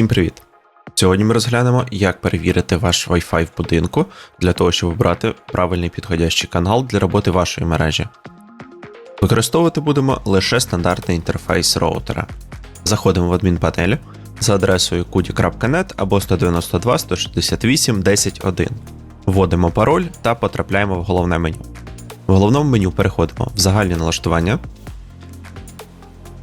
Всім привіт! Сьогодні ми розглянемо, як перевірити ваш Wi-Fi в будинку для того, щоб обрати правильний підходящий канал для роботи вашої мережі. Використовувати будемо лише стандартний інтерфейс роутера. Заходимо в адмінпанель за адресою kudi.net або 192.168.10.1. Вводимо пароль та потрапляємо в головне меню. В головному меню переходимо в загальні налаштування.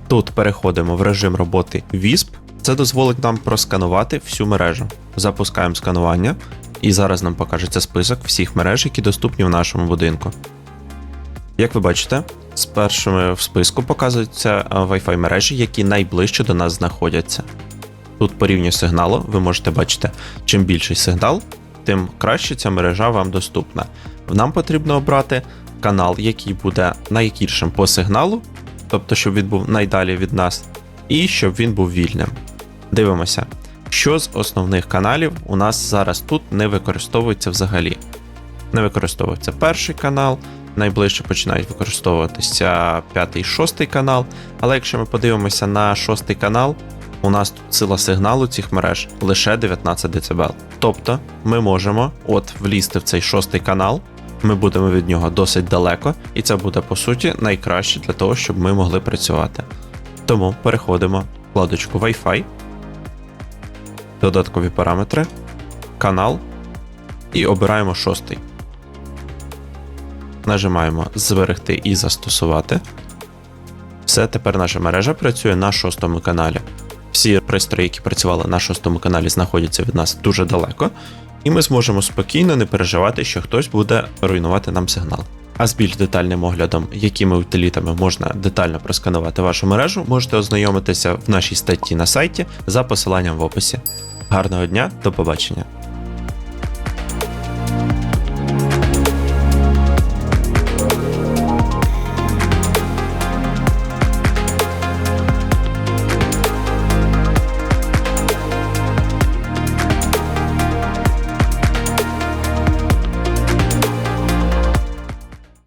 Тут переходимо в режим роботи WISP. Це дозволить нам просканувати всю мережу. Запускаємо сканування, і зараз нам покажеться список всіх мереж, які доступні в нашому будинку. Як ви бачите, з першими в списку показуються е, Wi-Fi мережі, які найближче до нас знаходяться. Тут по рівню сигналу ви можете бачити, чим більший сигнал, тим краще ця мережа вам доступна. Нам потрібно обрати канал, який буде найгіршим по сигналу, тобто, щоб він був найдалі від нас, і щоб він був вільним. Дивимося, що з основних каналів у нас зараз тут не використовується взагалі. Не використовується перший канал, найближче починають використовуватися п'ятий шостий канал. Але якщо ми подивимося на шостий канал, у нас тут сила сигналу цих мереж лише 19 дБ. Тобто ми можемо от влізти в цей шостий канал, ми будемо від нього досить далеко, і це буде по суті найкраще для того, щоб ми могли працювати. Тому переходимо в вкладочку Wi-Fi, додаткові параметри, канал і обираємо шостий. Нажимаємо Зберегти і застосувати. Все, тепер наша мережа працює на шостому каналі. Всі пристрої, які працювали на шостому каналі, знаходяться від нас дуже далеко, і ми зможемо спокійно не переживати, що хтось буде руйнувати нам сигнал. А з більш детальним оглядом, якими утилітами можна детально просканувати вашу мережу, можете ознайомитися в нашій статті на сайті за посиланням в описі. Гарного дня, до побачення!